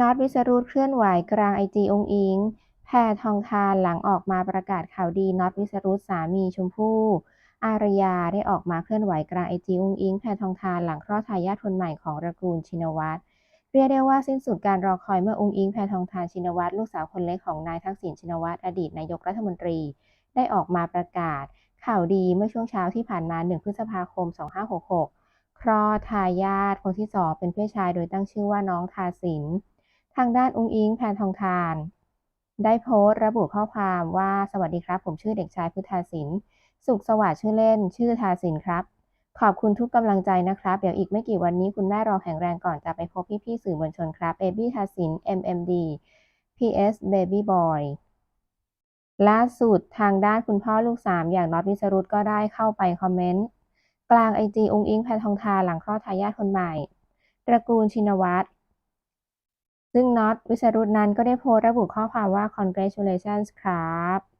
น็อตวิสรุตเคลื่อนไหวกลางไอจีองอิง แพทองทานหลังออกมาประกาศข่าวดีน็อตวิสรุตสามีชมพู่อารยาได้ออกมาเคลื่อนไหวกลางไอจีองอิง แพทองทานหลังคลอดทายาทคนใหม่ของตระกูลชินวัตรเรียกได้ว่าสิ้นสุดการรอคอยเมื่อองอิง แพทองทานชินวัตรลูกสาวคนเล็กของนายทักษิณชินวัตรอดีตนายกรัฐมนตรี ได้ออกมาประกาศ ข่าวดีเมื่อช่วงเช้าที่ผ่านมา 1 พฤษภาคม 2566คลอดทายาทคนที่สองเป็นเพศชายโดยตั้งชื่อว่าน้องทาสิน ทางด้านอุ้งอิงแพนทองทาน ได้โพสต์ระบุข้อความว่าสวัสดีครับ ผมชื่อเด็กชายพุทธาสิน สุขสวัสดิ์ชื่อเล่น ชื่อทาสินครับ ขอบคุณทุกกำลังใจนะครับ เดี๋ยวอีกไม่กี่วันนี้คุณแม่รอแข็งแรงก่อนจะไปพบพี่ๆสื่อมวลชนครับ Baby ทาสิน MMD PS Baby Boy ล่าสุดทางด้านคุณพ่อลูกสามอย่างน็อตวิสรุตก็ได้เข้าไปคอมเมนต์ กลางไอจีองอิงแพทองทาหลังคลอดทายาทคนใหม่ ตระกูลชินวัตร ซึ่งน็อตวิสรุตนั้นก็ได้โพสต์ระบุข้อความว่า congratulations ครับ